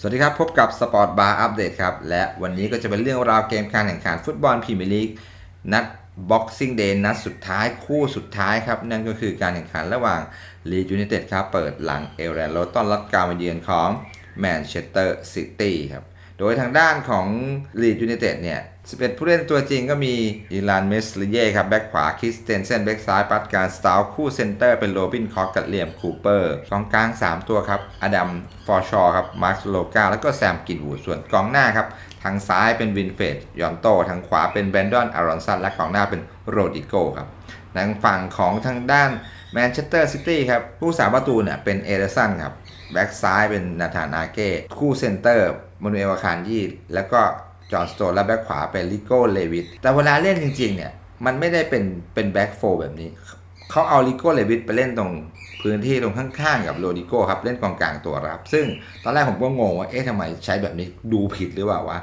สวัสดีครับ พบกับสปอร์ตบาร์อัปเดตครับ และวันนี้ก็จะเป็นเรื่องราวเกมการแข่งขันฟุตบอลพรีเมียร์ลีกนัดบ็อกซิ่งเดย์นัดสุดท้ายคู่สุดท้ายครับ นั่นก็คือการแข่งขันระหว่างลีดยูไนเต็ดครับ เปิดหลังเอลแลนโรต้อนรับการมาเยือนของแมนเชสเตอร์ซิตี้ครับ โดยทางด้านของลีดยูไนเต็ดเนี่ย 11 ผู้เล่นตัวจริงก็มีอีลานเมสเลเย่ครับแบ็คขวาคริสเตนเซนแบ็คซ้ายปัดการสตาลคู่เซนเตอร์เป็นโรบินคอกกับเลียมคูเปอร์กองกลาง 3 ตัวครับอดัมฟอร์ชอครับมาร์คโลกาแล้วก็แซมกินวูดส่วนกองหน้าครับทางซ้ายเป็นวินเฟดยอนโต ทางขวาเป็นแบนดอนอารอนสันและกองหน้าเป็นโรดิโกครับทางฝั่งของทางด้านแมนเชสเตอร์ซิตี้ครับผู้สาประตูเนี่ยเป็นเอเดอร์สันครับแบ็กซ้ายเป็นนาธานอาเก้คู่เซนเตอร์ม n นูเอลคานยีแล้วก็ จอห์นสโตนและแบ็กขวาเป็นลิโก้เลวิตแต่เวลาเล่นจริงๆเนี่ยมันไม่ได้เป็นเป็นแบ็กโฟแบบนี้ เขาเอาลิโก้เลวิตไปเล่นตรงพื้นที่ตรงข้างๆกับโรดิโก้ครับเล่นกองกลางตัวรับ ซึ่งตอนแรกผมก็งงว่าเอ๊ะทำไมใช้แบบนี้ดูผิดหรือเปล่าวะ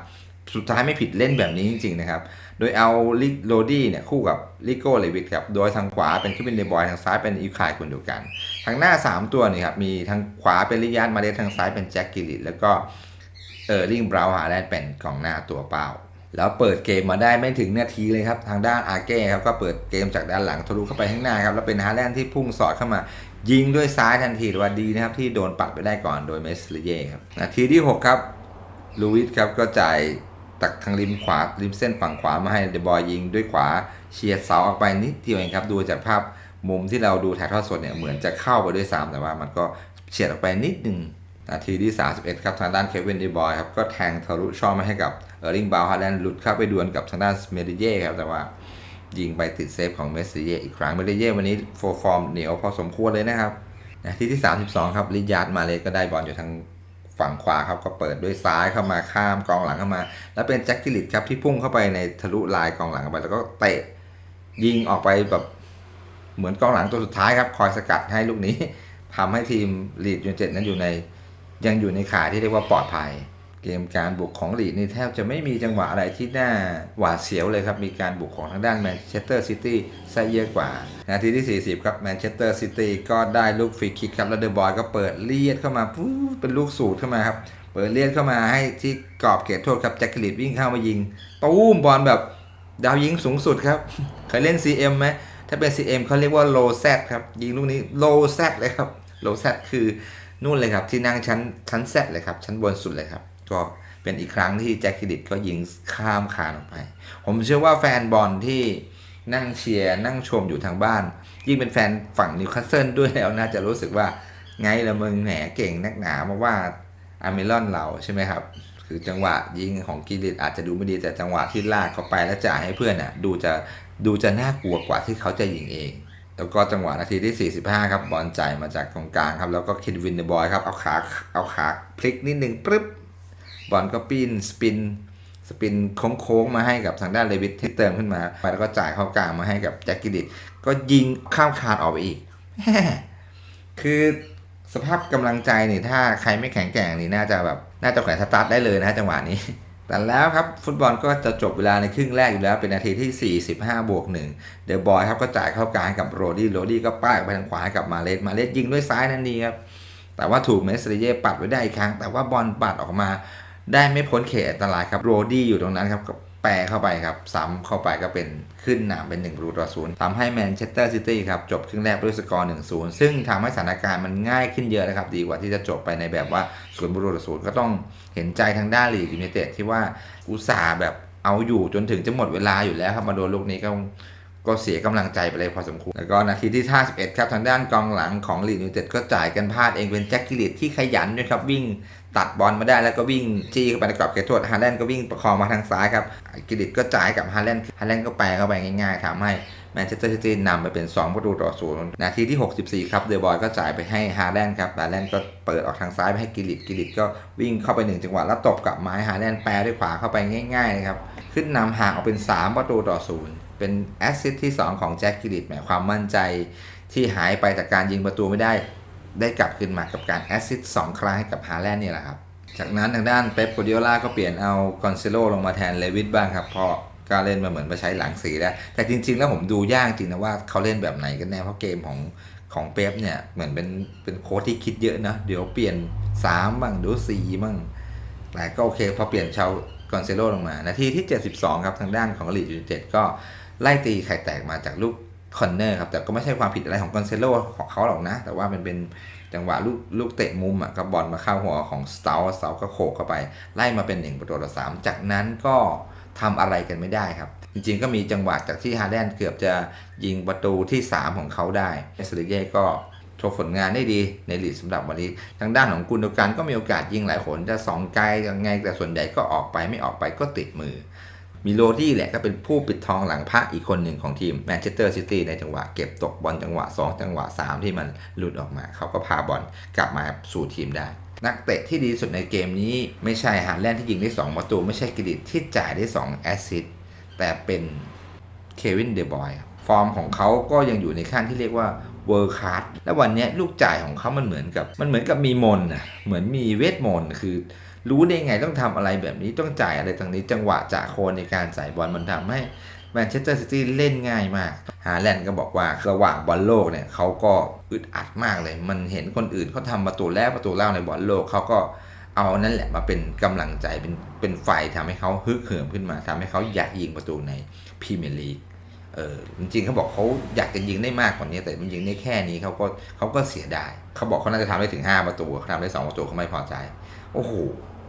สุดท้ายไม่ผิดเล่นแบบนี้จริงๆนะครับ โดยเอาลิโรดี้เนี่ยคู่กับลิโก้เลวิตครับโดยทางขวาเป็นคิวินเดบอยทางซ้ายเป็นอีคายคนเดียวกัน ทางหน้า 3 ตัวนี่ครับมีทางขวาเป็นลิยาร์ดมาเดสทางซ้ายเป็นแจ็คกิลิตแล้วก็ เออร์ลิงบราวน์ฮาแลนด์เป็นกองหน้าตัวเปล่าแล้วเปิดเกมมาได้ไม่ถึงนาทีเลยครับ ทางด้านอาเก้ครับ ก็เปิดเกมจากด้านหลังทะลุเข้าไปข้างหน้าครับ แล้วเป็นฮาแลนด์ที่พุ่งสอดเข้ามา ยิงด้วยซ้ายทันทีแต่ว่าดีนะครับ ที่โดนปัดไปได้ก่อนโดยเมสลิเย่ครับนาทีที่ 6 ครับลูวิสครับก็จ่ายตักทางริมขวาริมเส้นฝั่งขวามาให้เดบอยยิงด้วยขวาเฉียดเสาออกไปนิดเดียวเองครับ ดูจากภาพมุมที่เราดูถ่ายทอดสดเนี่ยเหมือนจะเข้าไปด้วยซ้ำแต่ว่ามันก็เฉียดออกไปนิดนึง นาทีที่ 31 ครับทางด้านเควินดีบอยครับก็แทงทะลุช่องมาให้กับเออร์ลิงบาวฮาแลนด์หลุดเข้าไปดวลกับทางด้านเมดิเย่ครับแต่ว่ายิงไปติดเซฟของเมสซิเย่อีกครั้งเมดิเย่วันนี้โฟฟอร์มเหนียวพอสมควรเลยนะครับนาทีที่ 32 ครับลิยาร์ดมาเลยก็ได้บอลอยู่ทางฝั่งขวาครับก็เปิดด้วยซ้ายเข้ามาข้ามกองหลังเข้ามา แล้วเป็นแจ็คกิลิตครับที่พุ่งเข้าไปในทะลุลายกองหลังเข้าไป แล้วก็เตะยิงออกไปแบบเหมือนกองหลังตัวสุดท้ายครับคอยสกัดให้ลูกนี้ทำให้ทีมลีดยูไนเต็ดนั้นอยู่ใน ยังอยู่ในขาที่เรียกว่าปลอดภัย เกมการบุกของลีดนี่แทบจะไม่มีจังหวะอะไรที่น่าหวาดเสียวเลยครับ มีการบุกของทางด้านแมนเชสเตอร์ซิตี้ซะเยอะกว่า นาทีที่ 40 ครับแมนเชสเตอร์ซิตี้ก็ได้ลูกฟรีคิกครับแล้วเดอะบอยก็เปิดเลียดเข้ามาปุ๊บเป็นลูกสูตรเข้ามาครับเปิดเลียดเข้ามาให้ที่กรอบเขตโทษครับแจ็คกิลิตวิ่งเข้ามายิงตู้มบอลแบบดาวยิงสูงสุดครับ เคยเล่น CM ไหมถ้าเป็น CM เขาเรียกว่าโลแซครับ ยิงลูกนี้โลแซเลยครับโลแซคือ นู่นเลยครับที่นั่งชั้นชั้นแซดเลยครับ ชั้นบนสุดเลยครับ ก็เป็นอีกครั้งที่แจ็คคิดิตก็ยิงข้ามคานออกไป ผมเชื่อว่าแฟนบอลที่นั่งเชียร์นั่งชมอยู่ทางบ้าน ยิ่งเป็นแฟนฝั่งนิวคาสเซิลด้วยแล้วน่าจะรู้สึกว่าไงละมึงแหมเก่งนักหนามาว่าอาร์เมลอนเราใช่ไหมครับ คือจังหวะยิงของกิลิตอาจจะดูไม่ดีแต่จังหวะที่ลากเข้าไปแล้วจ่ายให้เพื่อนอะดูจะดูจะน่ากลัวกว่าที่เขาจะยิงเอง แล้วก็จังหวะนาทีที่ 45 ครับบอลจ่ายมาจากตรงกลางครับ แล้วก็คิดวินเดบอยครับ เอาขาเอาขาพลิกนิดนึงปึ๊บบอลก็ปีนสปินสปินโค้งๆมาให้กับทางด้านเลวิทที่เติมขึ้นมาไปแล้วก็จ่ายเข้ากลางมาให้กับแจ็คกิดิตก็ยิงข้ามคานออกไปอีก คือสภาพกำลังใจนี่ถ้าใครไม่แข็งแกร่งนี่น่าจะแบบน่าจะแขวนสตาร์ทได้เลยนะจังหวะนี้ แต่แล้วครับฟุตบอลก็จะจบเวลาในครึ่งแรกอยู่แล้วเป็นนาทีที่ 45 บวกหนึ่งเดอะบอยครับก็จ่ายเข้ากลางกับโรดี้โรดี้ก็ป้ายไปทางขวาให้กับมาเลสมาเลสยิงด้วยซ้ายนั่นดีครับแต่ว่าถูกเมสเซเย่ปัดไว้ได้อีกครั้ง แต่ว่าบอลปัดออกมาได้ไม่พ้นเขตอันตรายครับโรดี้อยู่ตรงนั้นครับก็ แปรเข้าไปครับ ซ้ำเข้าไปก็เป็นขึ้นหนำเป็น1ประตูต่อศูนย์ทำให้แมนเชสเตอร์ซิตี้ครับจบครึ่งแรกด้วยสกอร์หนึ่งศูนย์ซึ่งทำให้สถานการณ์มันง่ายขึ้นเยอะนะครับ ดีกว่าที่จะจบไปในแบบว่าศูนย์ประตูต่อศูนย์ก็ต้องเห็นใจทางด้านลีดยูไนเต็ดที่ว่าอุตส่าห์แบบเอาอยู่จนถึงจะหมดเวลาอยู่แล้วครับมาโดนลูกนี้ก็ ก็เสียกำลังใจไปเลยพอสมควร แล้วก็นาทีที่ 51 ครับ ทางด้านกองหลังของลีดยูไนเต็ดก็จ่ายกันพลาดเองเป็นแจ็คกิลิตที่ขยันด้วยครับ วิ่งตัดบอลมาได้แล้วก็วิ่งจี้เข้าไปในกรอบเขตโทษฮาแลนด์ก็วิ่งประคองมาทางซ้ายครับกิลิตก็จ่ายกับฮาแลนด์ฮาแลนด์ก็แปลเข้าไปง่ายๆทำให้แมนเชสเตอร์ซิตี้นำไปเป็น 2 ประตูต่อศูนย์นาทีที่ 64 ครับ เดอบอยก็จ่ายไปให้ฮาแลนด์ครับฮาแลนด์ก็เปิดออกทางซ้ายไปให้กิลิตกิลิตก็วิ่งเข้าไปหนึ่งจังหวะแล้วตบกับไม้ฮาแลนด์แปรด้วยขวาเข้าไปง่ายๆนะครับขึ้นนำห่างออกเป็น 3 ประตูต่อศูนย์ เป็นแอสซิสต์ที่ 2 ของแจ็คกิลิตหมายความมั่นใจที่หายไปจากการยิงประตูไม่ได้ ได้กลับคืนมากับการแอสซิสต์สองครั้งให้กับฮาแลนด์นี่แหละครับ จากนั้นทางด้านเป๊ปโกดิโอลาก็เปลี่ยนเอากอนเซโลลงมาแทนเลวิสบ้างครับเพราะก็เล่นมาเหมือนมาใช้หลังสีแล้ว แต่จริง ๆ แล้วผมดูยากจริงนะว่าเขาเล่นแบบไหนกันแน่เพราะเกมของของเป๊ปเนี่ยเหมือนเป็นเป็นโค้ชที่คิดเยอะนะเดี๋ยวเปลี่ยน3บ้างเดี๋ยว4บ้างแต่ก็โอเคพอเปลี่ยนชาวกอนเซโลลงมา นาทีที่ 72 ครับ ทางด้านของลีดยูเต็ดก็ ไล่ตีไข่แตกมาจากลูกคอนเนอร์ครับแต่ก็ไม่ใช่ความผิดอะไรของกอนเซโลของเขาหรอกนะ แต่ว่ามันเป็นจังหวะลูกลูกเตะมุมอะกับบอลมาเข้าหัวของสเตลสเตลก็โขกเข้าไป ไล่มาเป็น1ประตูต่อ3จากนั้นก็ทำอะไรกันไม่ได้ครับ จริงๆก็มีจังหวะจากที่ฮาแลนด์เกือบจะยิงประตูที่ 3 ของเขาได้เอสเตเย่ก็โชว์ผลงานได้ดีในลีกสำหรับวันนี้ ทางด้านของกุนโดกันก็มีโอกาสยิงหลายหนจะสองไกลยังไงแต่ส่วนใหญ่ก็ออกไปไม่ออกไปก็ติดมือ มีโรดี้แหละก็เป็นผู้ปิดทองหลังพระอีกคนหนึ่งของทีมแมนเชสเตอร์ซิตี้ในจังหวะเก็บตกบอลจังหวะ 2 จังหวะ 3 ที่มันหลุดออกมา เขาก็พาบอลกลับมาสู่ทีมได้ นักเตะที่ดีสุดในเกมนี้ไม่ใช่ฮาแลนด์ที่ยิงได้ 2 ประตู ไม่ใช่กริดที่จ่ายได้ 2 แอสซิสต์แต่เป็นเควินเดบอยฟอร์มของเขาก็ยังอยู่ในขั้นที่เรียกว่าเวิร์ค a า d และวันนี้ลูกจ่ายของเขามันเหมือนกับ มันเหมือนกับมีมนต์น่ะเหมือนมีเวทมนต์คือ รู้ได้ไงต้องทำอะไรแบบนี้ต้องจ่ายอะไรตรงนี้จังหวะจะโคนในการใส่บอลมันทำให้แมนเชสเตอร์ซิตี้เล่นง่ายมาก ฮาแลนด์ก็บอกว่าระหว่างบอลโลกเนี่ยเขาก็อึดอัดมากเลย มันเห็นคนอื่นเขาทำประตูแรกประตูเล่าในบอลโลกเขาก็เอานั่นแหละมาเป็นกำลังใจเป็นเป็นไฟทำให้เขาฮึกเหิมขึ้นมาทำให้เขาอยากยิงประตูในพรีเมียร์ลีกเออจริงๆเขาบอกเขาอยากจะยิงได้มากกว่านี้ แต่มันยิงได้แค่นี้เขาก็เขาก็เสียดายเขาบอกเขาน่าจะทำได้ถึง 5 ประตูเขาทำได้ 2 ประตูเขาไม่พอใจ โอ้โห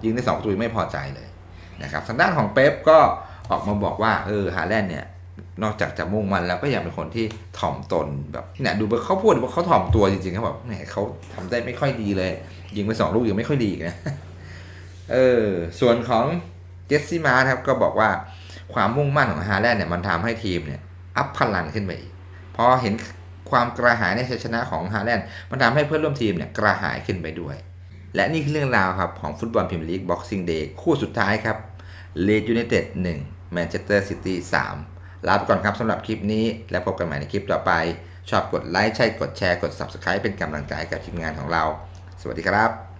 ยิงได้2ประตูไม่พอใจเลยนะครับทางด้านของเป๊ปก็ออกมาบอกว่าเออฮาแลนด์เนี่ยนอกจากจะมุ่งมันแล้วก็ยังเป็นคนที่ถ่อมตนแบบเนี่ยดูเขาพูดว่าเขาถ่อมตัวจริงๆเขาบอกแหมเขาทำได้ไม่ค่อยดีเลย ยิงไปสองลูกยังไม่ค่อยดีนะเออส่วนของเจสซี่มาครับก็บอกว่าความมุ่งมั่นของฮาแลนด์เนี่ยมันทำให้ทีมเนี่ยอัพพลังขึ้นไปอีกพอเห็นความกระหายในชัยชนะของฮาแลนด์มันทำให้เพื่อนร่วมทีมเนี่ยกระหายขึ้นไปด้วย และนี่คือเรื่องราวครับของฟุตบอลพรีเมียร์ลีกบ็อกซิ่งเดย์คู่สุดท้ายครับเลดยูไนเต็ดหนึ่งแมนเชสเตอร์ซิตี้สามลาไปก่อนครับสำหรับคลิปนี้ และพบกันใหม่ในคลิปต่อไป ชอบกดไลค์ใช่กดแชร์กด Subscribe เป็นกำลังใจกับทีมงานของเรา สวัสดีครับ